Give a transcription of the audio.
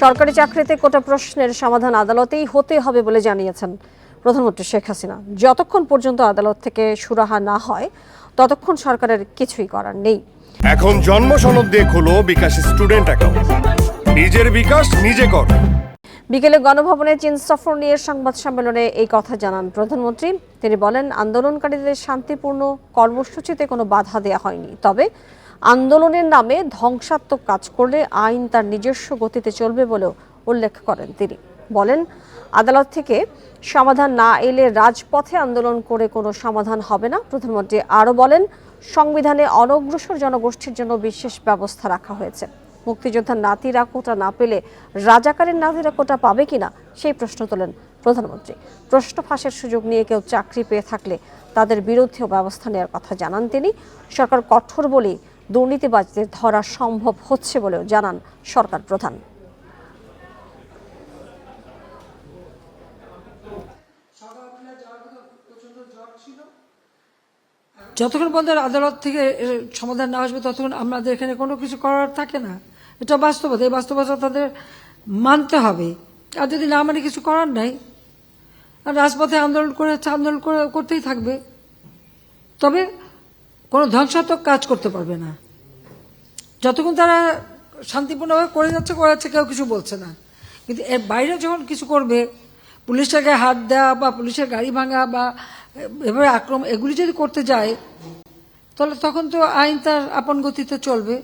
সরকারি চাকরিতে কোটা প্রশ্নের সমাধান আদালতেই হতে হবে বলে জানিয়েছেন প্রধানমন্ত্রী শেখ হাসিনা। যতক্ষণ পর্যন্ত আদালত থেকে সুরাহা না হয় ততক্ষণ সরকারের কিছুই করার নেই। এখন জন্ম সনদ দিয়ে খোলো বিকাশ স্টুডেন্ট অ্যাকাউন্ট। নিজের বিকাশ নিজে কর। বিকেলে গণভবনে চীন সফর নিয়ে সংবাদ সম্মেলনে এই কথা জানান প্রধানমন্ত্রী। তিনি বলেন আন্দোলনকারীদের শান্তিপূর্ণ কর্মসূচিতে কোনো বাধা দেওয়া হয়নি। তবে আন্দোলনের নামে ধ্বংসাত্মক কাজ করলে আইন তার নিজস্ব গতিতে চলবে বলেও উল্লেখ করেন তিনি। বলেন, আদালত থেকে সমাধান না এলে রাজপথে আন্দোলন করে কোনো সমাধান হবে না। প্রধানমন্ত্রী আরও বলেন, সংবিধানে অনগ্রসর জনগোষ্ঠীর জন্য বিশেষ ব্যবস্থা রাখা হয়েছে। মুক্তিযোদ্ধার নাতিরা কোটা না পেলে রাজাকারের নাতিরা কোটা পাবে কিনা সেই প্রশ্ন তোলেন প্রধানমন্ত্রী। প্রশ্ন ফাঁসের সুযোগ নিয়ে কেউ চাকরি পেয়ে থাকলে তাদের বিরুদ্ধেও ব্যবস্থা নেওয়ার কথা জানান তিনি। সরকার কঠোর বলেই দুর্নীতিবাজদের ধরা সম্ভব হচ্ছে বলেও জানান সরকার প্রধান। যতক্ষণ পর্যন্ত আদালত থেকে সমাধান না আসবে, ততক্ষণ আমাদের এখানে কোনো কিছু করার থাকে না। এটা বাস্তবতা, এই বাস্তবতা তাদের মানতে হবে। আর যদি না মানে কিছু করার নাই, আর রাজপথে আন্দোলন করে আন্দোলন করে করতেই থাকবে। তবে কোনো ধ্বংসাত্মক কাজ করতে পারবে না। যতক্ষণ তারা শান্তিপূর্ণভাবে করে যাচ্ছে করে যাচ্ছে, কেউ কিছু বলছে না। কিন্তু এর বাইরে যখন কিছু করবে পুলিশটাকে হাত দেওয়া বা পুলিশের গাড়ি ভাঙা বা এভাবে আক্রমণ, এগুলি যদি করতে যায়, তাহলে তখন তো আইন তার আপন গতিতে চলবে।